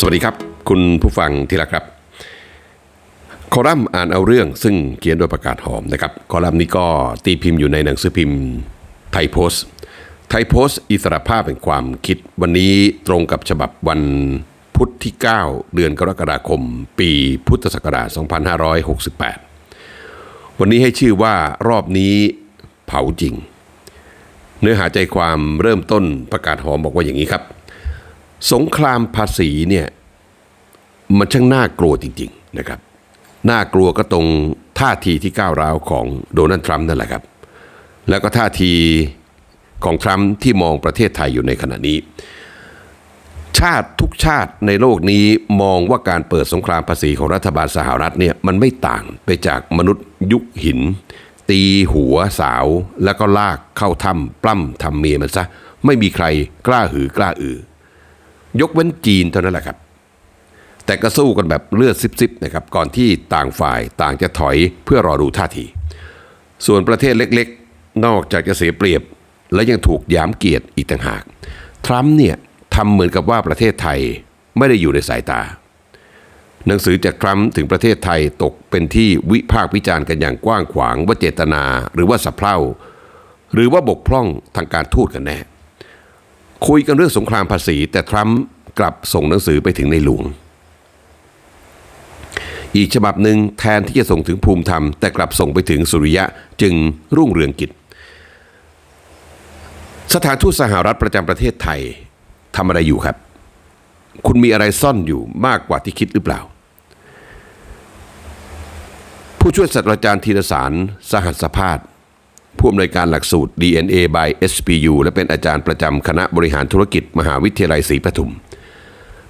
สวัสดีครับ คุณผู้ฟังที่รักครับ คอลัมน์อ่านเอาเรื่องซึ่งเขียนโดยประกาศหอมนะครับ คอลัมน์นี้ก็ตีพิมพ์อยู่ในหนังสือพิมพ์ไทยโพสต์ ไทยโพสต์อิสระภาพแห่งความคิด วันนี้ตรงกับฉบับวันพุธที่ 9 เดือนกรกฎาคม ปีพุทธศักราช 2568 วันนี้ให้ชื่อว่ารอบนี้เผาจริง เนื้อหาใจความเริ่มต้นประกาศหอมบอกว่าอย่างนี้ครับ สงครามภาษีเนี่ยมันช่างน่ากลัวจริง ๆนะครับ น่ากลัวก็ตรงท่าทีที่ก้าวร้าวของโดนัลด์ทรัมป์นั่นแหละครับ แล้วก็ท่าทีของทรัมป์ที่มองประเทศไทยอยู่ในขณะนี้ ชาติทุกชาติในโลกนี้มองว่าการเปิดสงครามภาษีของรัฐบาลสหรัฐเนี่ยมันไม่ต่างไปจากมนุษย์ยุคหิน ตีหัวสาว แล้วก็ลากเข้าถ้ำปล้ำทำเมียมันซะ ไม่มีใครกล้าหือกล้าอือ ยกเว้นจีนเท่านั้นแหละครับ แต่ก็สู้กันแบบเลือดซิบๆนะครับก่อนที่ต่างฝ่ายต่างจะถอยเพื่อรอดูท่าที ส่วนประเทศเล็กๆ นอกจากจะเสียเปรียบ และยังถูกยามเกียรติอีกต่างหาก ทรัมป์เนี่ยทำเหมือนกับว่าประเทศไทยไม่ได้อยู่ในสายตา หนังสือจากทรัมป์ถึงประเทศไทยตกเป็นที่วิพากษ์วิจารณ์กันอย่างกว้างขวางว่าเจตนา หรือว่าสะเพร่าหรือว่าบกพร่องทางการทูตกันแน่ คุยกันเรื่องสงครามภาษี แต่ทรัมป์กลับส่งหนังสือไปถึงในหลวง อีกฉบับหนึ่งแทนที่จะส่งถึงภูมิธรรม แต่กลับส่งไปถึงสุริยะจึงรุ่งเรืองกิจ สถานทูตสหรัฐประจำประเทศไทยทำอะไรอยู่ครับ คุณมีอะไรซ่อนอยู่มากกว่าที่คิดหรือเปล่า ผู้ช่วยศาสตราจารย์ธีรสาร สหัสภาพ ผู้อำนวยการหลักสูตร DNA by SPU และเป็นอาจารย์ประจำคณะบริหารธุรกิจมหาวิทยาลัยศรีปทุม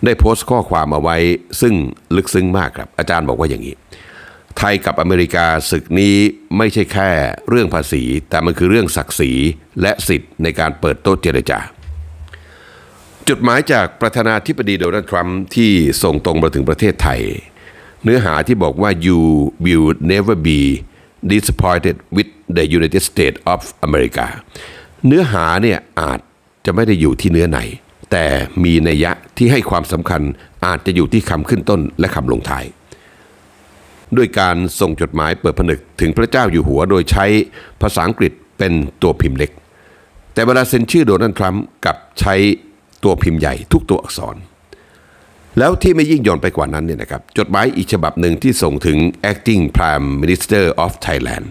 ได้โพสต์ข้อความเอาไว้ซึ่งลึกซึ้งมากครับ อาจารย์บอกว่าอย่างนี้ ไทยกับอเมริกาศึกนี้ไม่ใช่แค่เรื่องภาษี แต่มันคือเรื่องศักดิ์ศรีและสิทธิ์ในการเปิดโต๊ะเจรจาจดหมายจากประธานาธิบดีโดนัลด์ทรัมป์ที่ส่งตรงมาถึงประเทศไทย เนื้อหาที่บอกว่า you will never be disappointed with the United States of America เนื้อหาเนี่ยอาจจะไม่ได้อยู่ที่เนื้อไหนแต่มีนัยยะที่ให้ความสำคัญอาจจะอยู่ที่คำขึ้นต้นและคำลงท้าย ด้วยการส่งจดหมายเปิดผนึกถึงพระเจ้าอยู่หัวโดยใช้ภาษาอังกฤษเป็นตัวพิมพ์เล็ก แต่เวลาเซ็นชื่อโดนัลด์ทรัมป์กับใช้ตัวพิมพ์ใหญ่ทุกตัวอักษร แล้วที่ไม่ยิ่งหย่อนไปกว่านั้นเนี่ยนะครับจดหมายอีกฉบับหนึ่งที่ส่งถึง acting prime minister of Thailand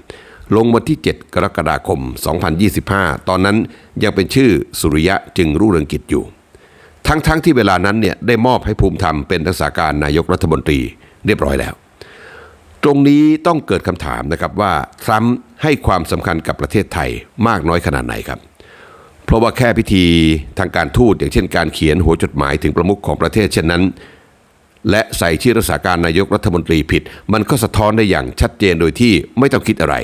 ลงวันที่ 7 กรกฎาคม 2025 ตอนนั้นยังเป็นชื่อสุริยะจึงรุ่งเรืองกิจอยู่ ทั้งๆทที่เวลานั้นเนี่ยได้มอบให้ภูมิธรรมเป็นรักษาการนายกรัฐมนตรีเรียบร้อยแล้ว ตรงนี้ต้องเกิดคำถามนะครับว่าทรัมป์ให้ความสำคัญกับประเทศไทยมากน้อยขนาดไหนครับ เพราะว่าแค่พิธีทางการทูตอย่างเช่นการเขียนหัวจดหมายถึงประมุขของประเทศเช่นนั้น และใส่ชื่อรักษาการนายกรัฐมนตรีผิด มันก็สะท้อนได้อย่างชัดเจนโดยที่ไม่ต้องคิดอะไร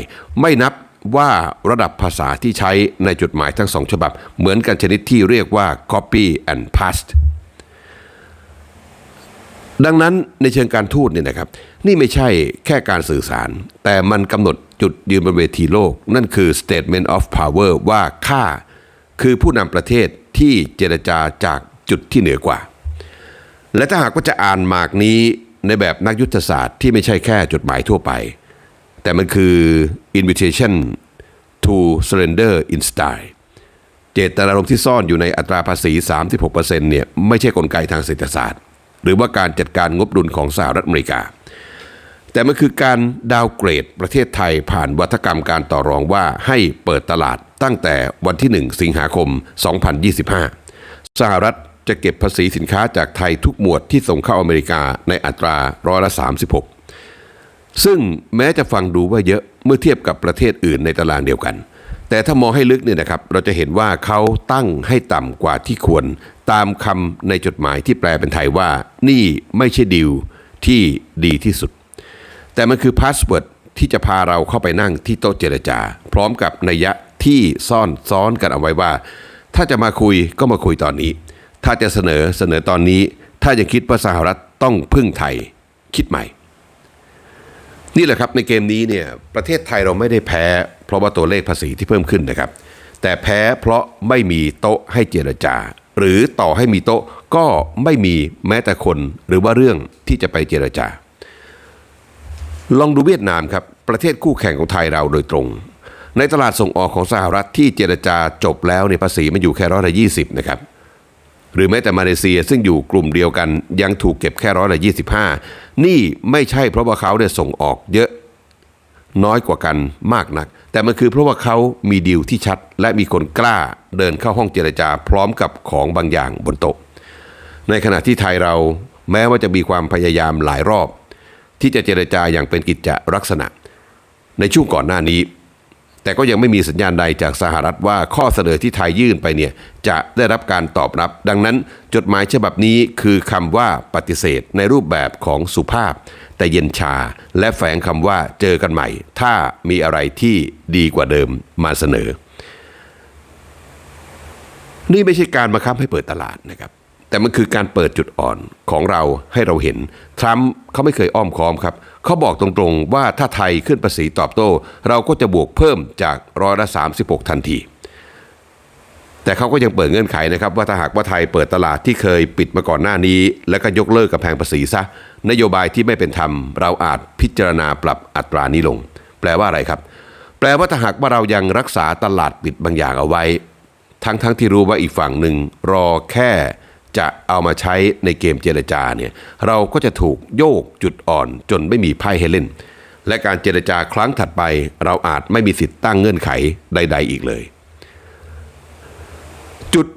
ไม่นับว่าระดับภาษาที่ใช้ในจดหมายทั้งสองฉบับ เหมือนกันชนิดที่เรียกว่า copy and paste ดังนั้นในเชิงการทูตเนี่ยนะครับ นี่ไม่ใช่แค่การสื่อสาร แต่มันกำหนดจุดยืนบนเวทีโลก นั่นคือ statement of power ว่าข้า คือผู้นำประเทศที่เจรจาจากจุดที่เหนือกว่า และถ้าหากว่าจะอ่านหมากนี้ในแบบนักยุทธศาสตร์ที่ไม่ใช่แค่จดหมายทั่วไป แต่มันคือ invitation to surrender in style เจตนารมณ์ที่ซ่อนอยู่ในอัตราภาษี 36%เนี่ยไม่ใช่กลไกทางเศรษฐศาสตร์ หรือว่าการจัดการงบดุลของสหรัฐอเมริกา แต่มันคือการดาวเกรดประเทศไทยผ่านวัฒกรรมการต่อรองว่าให้เปิดตลาดตั้งแต่วันที่ 1 สิงหาคม 2025 สหรัฐจะเก็บภาษีสินค้าจากไทยทุกหมวดที่ส่งเข้าอเมริกาในอัตราร้อยละ 36 ซึ่งแม้จะฟังดูว่าเยอะเมื่อเทียบกับประเทศอื่นในตารางเดียวกัน แต่ถ้ามองให้ลึกเนี่ยนะครับ เราจะเห็นว่าเขาตั้งให้ต่ำกว่าที่ควร ตามคำในจดหมายที่แปลเป็นไทยว่า นี่ไม่ใช่ดีลที่ดีที่สุด แต่มันคือพาสเวิร์ดที่จะพาเราเข้าไปนั่งที่โต๊ะเจรจา พร้อมกับนัยยะที่ซ่อนซ้อนกันเอาไว้ว่า ถ้าจะมาคุยก็มาคุยตอนนี้ ถ้าจะเสนอเสนอตอนนี้ ถ้ายังคิดว่าสหรัฐต้องพึ่งไทยคิดใหม่ นี่แหละครับในเกมนี้เนี่ยประเทศไทยเราไม่ได้แพ้ เพราะว่าตัวเลขภาษีที่เพิ่มขึ้นนะครับ แต่แพ้เพราะไม่มีโต๊ะให้เจรจา หรือต่อให้มีโต๊ะก็ไม่มีแม้แต่คนหรือว่าเรื่องที่จะไปเจรจา ลองดูเวียดนามครับประเทศคู่แข่งของไทยเราโดยตรง ในตลาดส่งออกของสหรัฐที่เจรจาจบแล้วเนี่ยภาษีมันอยู่แค่ร้อยละยี่สิบนะครับหรือแม้แต่มาเลเซียซึ่งอยู่กลุ่มเดียวกันยังถูกเก็บแค่ร้อยละยี่สิบห้านี่ไม่ใช่เพราะว่าเขาเนี่ยส่งออกเยอะน้อยกว่ากันมากนัก แต่มันคือเพราะว่าเขามีดีลที่ชัด และมีคนกล้าเดินเข้าห้องเจรจาพร้อมกับของบางอย่างบนโต๊ะ ในขณะที่ไทยเราแม้ว่าจะมีความพยายามหลายรอบ ที่จะเจรจาอย่างเป็นกิจจลักษณะ ในช่วงก่อนหน้านี้ แต่ก็ยังไม่มีสัญญาณใดจากสหรัฐว่าข้อเสนอที่ไทยยื่นไปเนี่ยจะได้รับการตอบรับ ดังนั้นจดหมายฉบับนี้คือคำว่าปฏิเสธในรูปแบบของสุภาพ แต่เย็นชาและแฝงคำว่าเจอกันใหม่ ถ้ามีอะไรที่ดีกว่าเดิมมาเสนอ นี่ไม่ใช่การบังคับให้เปิดตลาดนะครับ แต่มันคือการเปิดจุดอ่อนของเราให้เราเห็น ทรัมป์เขาไม่เคยอ้อมค้อมครับ เขาบอกตรงๆว่าถ้าไทยขึ้นภาษีตอบโต้ เราก็จะบวกเพิ่มจากร้อยละ36 ทันที แต่เขาก็ยังเปิดเงื่อนไขนะครับ ว่าถ้าหากว่าไทยเปิดตลาดที่เคยปิดมาก่อนหน้านี้ แล้วก็ยกเลิกกับแพงภาษีซะ นโยบายที่ไม่เป็นธรรม เราอาจพิจารณาปรับอัตรานี้ลง แปลว่าอะไรครับ แปลว่าถ้าหากว่าเรายังรักษาตลาดปิดบางอย่างเอาไว้ ทั้งทั้งที่รู้ว่าอีกฝั่งหนึ่งรอแค่ จะเอามาใช้ในเกมเจรจาเนี่ยเราก็จะถูกโยกจุดอ่อนจนไม่มีไพ่ให้เล่น และการเจรจาครั้งถัดไป เราอาจไม่มีสิทธิ์ตั้งเงื่อนไขใด ๆ อีกเลย จุด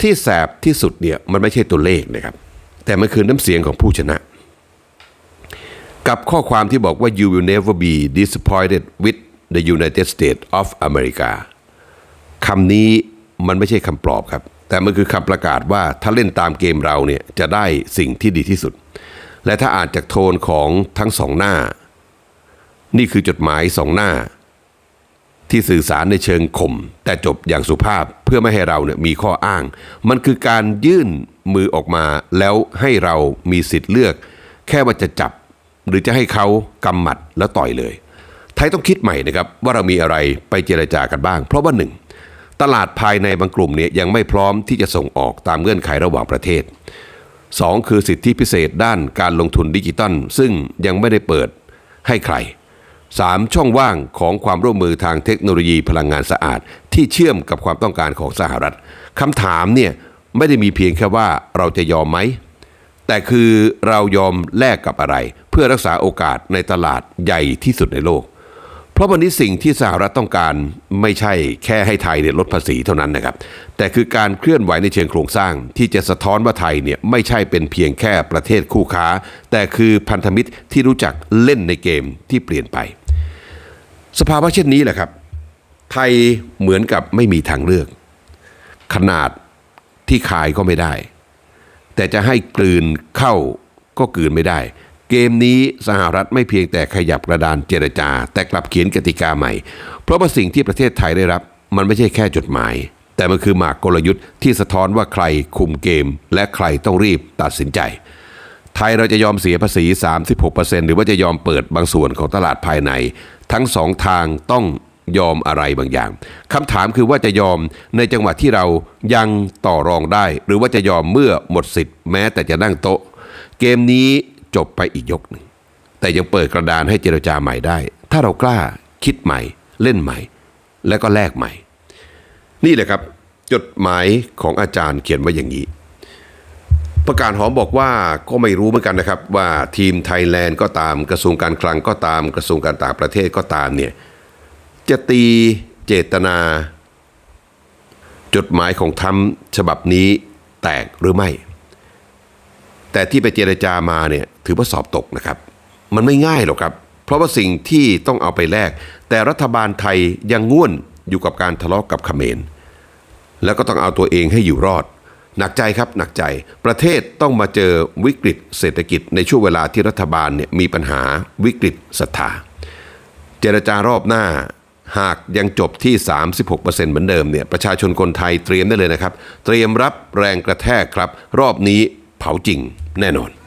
ที่แสบที่สุดเนี่ยมันไม่ใช่ตัวเลขนะครับ แต่มันคือน้ำเสียงของผู้ชนะ กับข้อความที่บอกว่า you will never be disappointed with the United States of America คำนี้มันไม่ใช่คำปลอบครับ แต่มันคือคำประกาศว่าถ้าเล่นตามเกมเราเนี่ยจะได้สิ่งที่ดีที่สุด และถ้าอ่านจากโทนของทั้งสองหน้า นี่คือจดหมายสองหน้า ที่สื่อสารในเชิงข่มแต่จบอย่างสุภาพเพื่อไม่ให้เราเนี่ยมีข้ออ้าง มันคือการยื่นมือออกมาแล้วให้เรามีสิทธิ์เลือก แค่ว่าจะจับ หรือจะให้เขากำหมัดแล้วต่อยเลย ไทยต้องคิดใหม่นะครับว่าเรามีอะไรไปเจรจากันบ้าง เพราะว่าหนึ่ง ตลาดภายในบางกลุ่มเนี่ยยังไม่พร้อมที่จะส่งออกตามเงื่อนไขระหว่างประเทศ 2. คือสิทธิพิเศษด้านการลงทุนดิจิตอลซึ่งยังไม่ได้เปิดให้ใคร 3. ช่องว่างของความร่วมมือทางเทคโนโลยีพลังงานสะอาด ที่เชื่อมกับความต้องการของสหรัฐคำถามเนี่ยไม่ได้มีเพียงแค่ว่าเราจะยอมไหม แต่คือเรายอมแลกกับอะไร เพื่อรักษาโอกาสในตลาดใหญ่ที่สุดในโลก ราะวันนี้สิ่งที่สหรัฐต้องการไม่ใช่แค่ให้ไทยเนี่ยลดภาษีเท่านั้นนะครับ แต่คือการเคลื่อนไหวในเชิงโครงสร้าง ที่จะสะท้อนว่าไทยเนี่ยไม่ใช่เป็นเพียงแค่ประเทศคู่ค้า แต่คือพันธมิตรที่รู้จักเล่นในเกมที่เปลี่ยนไป สภาวะเช่นนี้แหละครับ ไทยเหมือนกับไม่มีทางเลือก ขนาดที่ขายก็ไม่ได้ แต่จะให้กลืนเข้าก็กลืนไม่ได้ เกมนี้สหรัฐไม่เพียงแต่ขยับกระดานเจรจา แต่กลับเขียนกติกาใหม่ เพราะว่าสิ่งที่ประเทศไทยได้รับ มันไม่ใช่แค่จดหมาย แต่มันคือหมากกลยุทธ์ที่สะท้อนว่าใครคุมเกม และใครต้องรีบตัดสินใจ ไทยเราจะยอมเสียภาษี 36%หรือว่าจะยอมเปิดบางส่วนของตลาดภายใน ทั้งสองทางต้องยอมอะไรบางอย่างคำถามคือว่าจะยอมในจังหวะที่เรายังต่อรองได้ หรือว่าจะยอมเมื่อหมดสิทธิ์แม้แต่จะนั่งโต๊ะ เกมนี้ จบไปอีกยกหนึ่ง แต่ยังเปิดกระดานให้เจรจาใหม่ได้ ถ้าเรากล้าคิดใหม่ เล่นใหม่ แล้วก็แลกใหม่ นี่แหละครับ จดหมายของอาจารย์เขียนไว้อย่างนี้ ประกาศหอมบอกว่าก็ไม่รู้เหมือนกันนะครับ ว่าทีมไทยแลนด์ก็ตามกระทรวงการคลังก็ตามกระทรวงการต่างประเทศก็ตามเนี่ยจะตีเจตนา จดหมายของทำฉบับนี้แตกหรือไม่ แต่ที่ไปเจรจามาเนี่ยถือว่าสอบตกนะครับ มันไม่ง่ายหรอกครับ เพราะว่าสิ่งที่ต้องเอาไปแลกแต่รัฐบาลไทยยังง่วนอยู่กับการทะเลาะกกับเขมร แล้วก็ต้องเอาตัวเองให้อยู่รอด หนักใจครับหนักใจ ประเทศต้องมาเจอวิกฤตเศรษฐกิจในช่วงเวลาที่รัฐบาลเนี่ยมีปัญหาวิกฤตศรัทธาเจรจารอบหน้าหากยังจบที่ 36%เหมือนเดิมเนี่ยประชาชนคนไทยเตรียมได้เลยนะครับ เตรียมรับแรงกระแทกครับ รอบนี้ เผาจริงแน่นอน